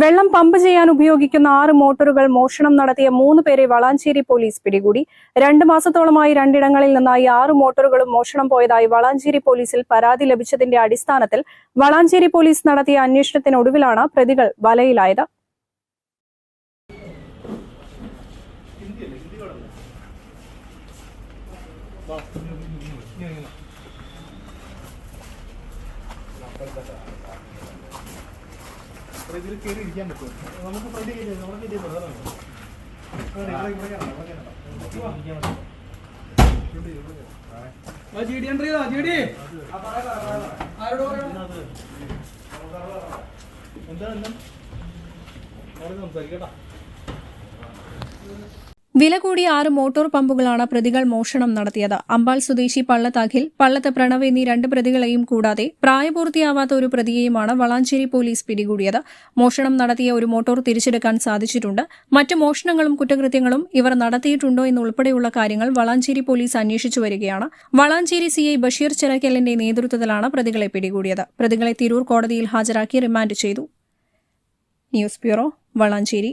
വെള്ളം പമ്പ് ചെയ്യാൻ ഉപയോഗിക്കുന്ന ആറ് മോട്ടോറുകൾ മോഷണം നടത്തിയ മൂന്ന് പേരെ വളാഞ്ചേരി പോലീസ് പിടികൂടി. രണ്ട് മാസത്തോളമായി രണ്ടിടങ്ങളിൽ നിന്നായി ആറ് മോട്ടോറുകളും മോഷണം പോയതായി വളാഞ്ചേരി പോലീസിൽ പരാതി ലഭിച്ചതിന്റെ അടിസ്ഥാനത്തിൽ വളാഞ്ചേരി പോലീസ് നടത്തിയ അന്വേഷണത്തിനൊടുവിലാണ് പ്രതികൾ വലയിലായത്. അപ്പോൾ ഇതിൽ കയറി ഇരിക്കാൻ പറ്റും നമുക്ക് ഫ്രണ്ട് കയറി നമ്മുടെ കയറി പ്രധാനമാണ് എന്താ സംസാരിക്കട്ടാ. വില കൂടിയ ആറ് മോട്ടോർ പമ്പുകളാണ് പ്രതികൾ മോഷണം നടത്തിയത്. അമ്പാൽ സ്വദേശി പള്ളത്ത് അഖിൽ പള്ളത്ത് പ്രണവ് എന്നീ രണ്ട് പ്രതികളെയും കൂടാതെ പ്രായപൂർത്തിയാവാത്ത ഒരു പ്രതിയെയുമാണ് വളാഞ്ചേരി പോലീസ് പിടികൂടിയത്. മോഷണം നടത്തിയ ഒരു മോട്ടോർ തിരിച്ചെടുക്കാൻ സാധിച്ചിട്ടുണ്ട്. മറ്റ് മോഷണങ്ങളും കുറ്റകൃത്യങ്ങളും ഇവർ നടത്തിയിട്ടുണ്ടോ എന്നുൾപ്പെടെയുള്ള കാര്യങ്ങൾ വളാഞ്ചേരി പോലീസ് അന്വേഷിച്ചു വരികയാണ്. വളാഞ്ചേരി സിഐ ബഷീർ ചിറക്കലിന്റെ നേതൃത്വത്തിലാണ് പ്രതികളെ പിടികൂടിയത്. പ്രതികളെ തിരൂർ കോടതിയിൽ ഹാജരാക്കി റിമാൻഡ് ചെയ്തു. News bureau Valanchery.